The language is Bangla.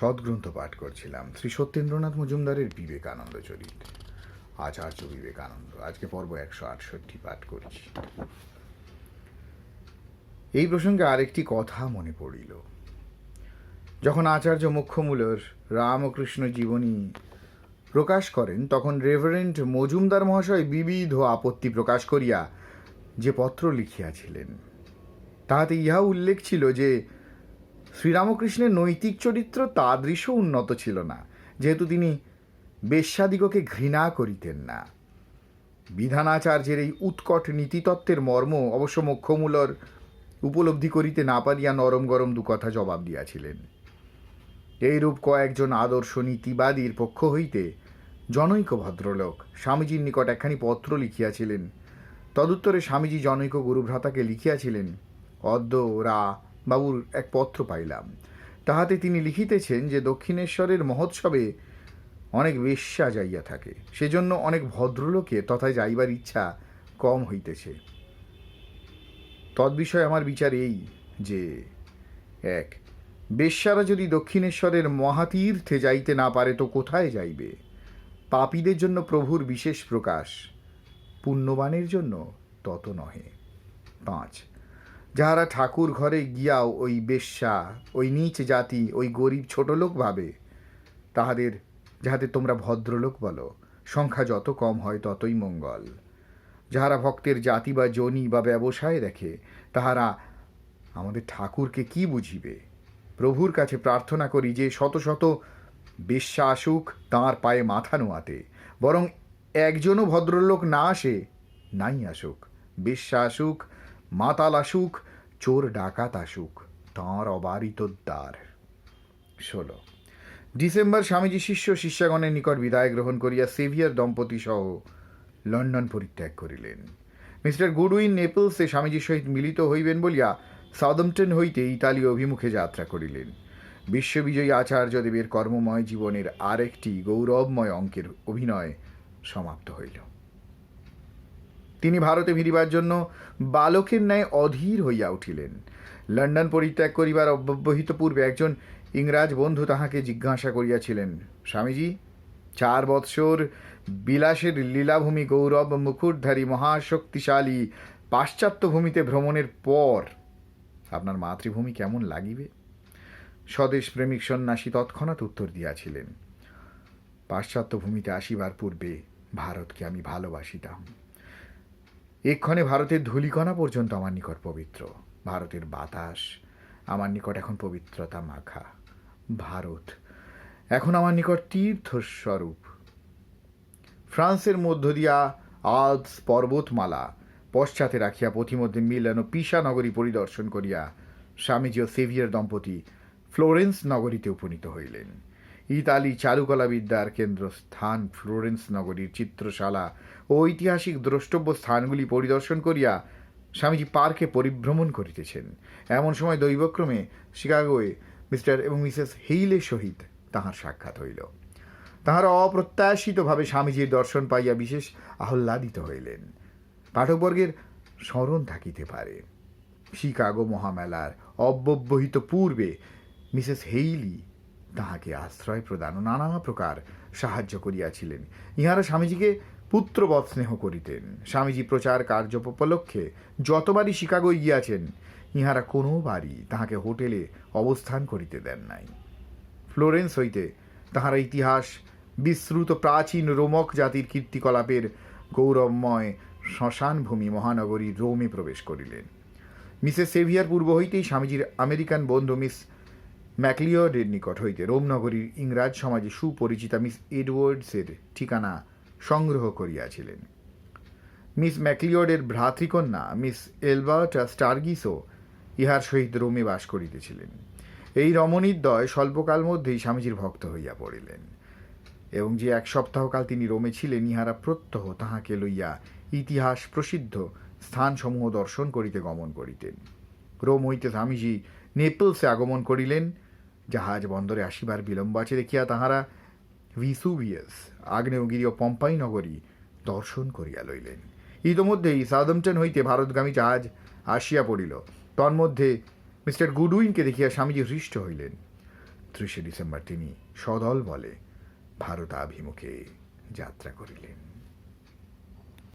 সদ্গ্রন্থ পাঠ করছিলাম শ্রী সত্যেন্দ্রনাথ মজুমদারের বিবেকানন্দ চরিত, আচার্য বিবেকানন্দ। আজকে পর্ব একশো আটষট্টি পাঠ করছি। এই প্রসঙ্গে আরেকটি কথা মনে পড়িল। যখন আচার্য মুখ্যমূলর রামকৃষ্ণ জীবনী প্রকাশ করেন, তখন রেভারেন্ট মজুমদার মহাশয় বিবিধ আপত্তি প্রকাশ করিয়া যে পত্র লিখিয়াছিলেন, তাহাতে ইহা উল্লেখ ছিল যে শ্রীরামকৃষ্ণের নৈতিক চরিত্র তাদৃশ উন্নত ছিল না, যেহেতু তিনি বেশ্যাদিগকে ঘৃণা করিতেন না। বিধানাচার্যের এই উৎকট নীতিতত্ত্বের মর্ম অবশ্য মুখ্যমূলর উপলব্ধি করিতে না পারিয়া নরম গরম দু কথা জবাব দিয়াছিলেন। এইরূপ কয়েকজন আদর্শ নীতিবাদীর পক্ষ হইতে জনৈক ভদ্রলোক স্বামীজির নিকট একখানি পত্র লিখিয়াছিলেন। তদুত্তরে স্বামীজি জনৈক গুরুভ্রাতাকে লিখিয়াছিলেন, অদ্য রা বাবুর এক পত্র পাইলাম। তাহাতে তিনি লিখিতেছেন যে দক্ষিণেশ্বরের মহোৎসবে অনেক বেশ্যা যাইয়া থাকে। সেজন্য অনেক ভদ্রলোকে তথায় যাইবার ইচ্ছা কম হইতেছে। তদ্বিষয়ে আমার বিচার এই যে, এক, বেশ্যারা যদি দক্ষিণেশ্বরের মহাতীর্থে যাইতে না পারে তো কোথায় যাইবে? পাপীদের জন্য প্রভুর বিশেষ প্রকাশ, পুণ্যবানের জন্য তত নহে। পাঁচ যাহারা ঠাকুর ঘরে গিয়াও ওই বেশ্যা, ওই নীচ জাতি, ওই গরিব ছোট লোক ভাবে, তাহাদের যাহাতে তোমরা ভদ্রলোক বলো, সংখ্যা যত কম হয় ততই মঙ্গল। যাহারা ভক্তের জাতি বা জনি বা ব্যবসায় দেখে, তাহারা আমাদের ঠাকুরকে কি বুঝিবে? প্রভুর কাছে প্রার্থনা করি যে শত শত বেশ্যা আসুক, তাঁর পায়ে মাথা নোয়াতে। বরং একজনও ভদ্রলোক না আসে, নাই আসুক। বেশ্যা আসুক মাতাল আসুক, চোর ডাকাত আসুক, তাঁর অবারিত দ্বার। ষোলো। ডিসেম্বর স্বামীজি শিষ্য শিষ্যাগণের নিকট বিদায় গ্রহণ করিয়া সেভিয়ার দম্পতি সহ লন্ডন পরিত্যাগ করিলেন। মিস্টার গুডউইন নেপলসে স্বামীজির সহিত মিলিত হইবেন বলিয়া সাউদম্পটন হইতে ইতালি অভিমুখে যাত্রা করিলেন। বিশ্ববিজয়ী আচার্যদেবের কর্মময় জীবনের আরেকটি গৌরবময় অঙ্কের অভিনয় সমাপ্ত হইল। তিনি ভারতে ফিরিবার জন্য বালকের ন্যায় অধীর হইয়া উঠিলেন। লন্ডন পরিত্যাগ করিবার অব্যবহিত পূর্বে একজন ইংরাজ বন্ধু তাহাকে জিজ্ঞাসা করিয়াছিলেন, স্বামীজি, চার বৎসর বিলাসের লীলাভূমি গৌরব মুকুটধারী মহাশক্তিশালী পাশ্চাত্য ভূমিতে ভ্রমণের পর আপনার মাতৃভূমি কেমন লাগিবে? স্বদেশ প্রেমিক সন্ন্যাসী তৎক্ষণাৎ উত্তর দিয়াছিলেন, পাশ্চাত্য ভূমিতে আসিবার পূর্বে ভারতকে আমি ভালোবাসিতাম। এক্ষণে ভারতের ধূলিকণা পর্যন্ত আমার নিকট পবিত্র। ভারতের বাতাস আমার নিকট এখন পবিত্রতা মাখা। ভারত এখন আমার নিকট তীর্থস্বরূপ। ফ্রান্সের মধ্য দিয়া আলপস পর্বতমালা পশ্চাতে রাখিয়া পথিমধ্যে মিলান ও পিসা নগরী পরিদর্শন করিয়া স্বামীজি ও সেভিয়ার দম্পতি ফ্লোরেন্স নগরীতে উপনীত হইলেন। ইতালি চারুকলা বিদ্যার কেন্দ্রস্থান ফ্লোরেন্স নগরীর চিত্রশালা ও ঐতিহাসিক দ্রষ্টব্য স্থানগুলি পরিদর্শন করিয়া স্বামীজি পার্কে পরিভ্রমণ করিতেছেন। এমন সময় দৈবক্রমে শিকাগোয়ে মিস্টার এবং মিসেস হেইলের সহিত তাহার সাক্ষাৎ হইল। তাহারা অপ্রত্যাশিতভাবে স্বামীজির দর্শন পাইয়া বিশেষ আহ্লাদিত হইলেন। পাঠকবর্গের স্মরণ থাকিতে পারে। শিকাগো মহামেলার অব্যবহিত পূর্বে মিসেস হেইলি তাহাকে আশ্রয় প্রদান ও নানা প্রকার সাহায্য করিয়াছিলেন। ইহারা স্বামীজিকে পুত্রবৎ স্নেহ করিতেন। স্বামীজি প্রচার কার্য উপলক্ষে যতবারই শিকাগো গিয়াছেন, ইহারা কোনোবারই তাহাকে হোটেলে অবস্থান করিতে দেন নাই। ফ্লোরেন্স হইতে তাহারা ইতিহাস বিশ্রুত প্রাচীন রোমক জাতির কীর্তিকলাপের গৌরবময় শ্মশানভূমি মহানগরী রোমে প্রবেশ করিলেন। মিসেস সেভিয়ার পূর্ব হইতেই স্বামীজির আমেরিকান বন্ধু মিস ম্যাকলিওডের নিকট হইতে রোমনগরীর ইংরাজ সমাজে সুপরিচিতা মিস এডওয়ার্ডসের ঠিকানা সংগ্রহ করিয়াছিলেন। মিস ম্যাকলিওডের ভ্রাতৃকন্যা মিস এলবার্টা স্টার্গিসও ইহার সহিত রোমে বাস করিতেছিলেন। এই রমণীর রমণীদ্বয় স্বল্পকাল মধ্যেই স্বামীজির ভক্ত হইয়া পড়িলেন এবং যে এক সপ্তাহকাল তিনি রোমে ছিলেন, ইহারা প্রত্যহ তাহাকে লইয়া ইতিহাস প্রসিদ্ধ স্থানসমূহ দর্শন করিতে গমন করিতেন। রোম হইতে স্বামীজি নেপলসে আগমন করিলেন। জাহাজ বন্দরে আসিবার বিলম্ব আছে দেখিয়া তাহারা ভিসুভিয়াস, আগ্নেয়গিরি ও পম্পাই নগরী দর্শন করিয়া লইলেন। ইতোমধ্যেই সাউদম্পটন হইতে ভারতগামী জাহাজ আসিয়া পড়িল। তন্মধ্যে মিস্টার গুডউইনকে দেখিয়া স্বামীজি হৃষ্ট হইলেন। ত্রিশে ডিসেম্বর তিনি সদল বলে ভারতাভিমুখে যাত্রা করিলেন।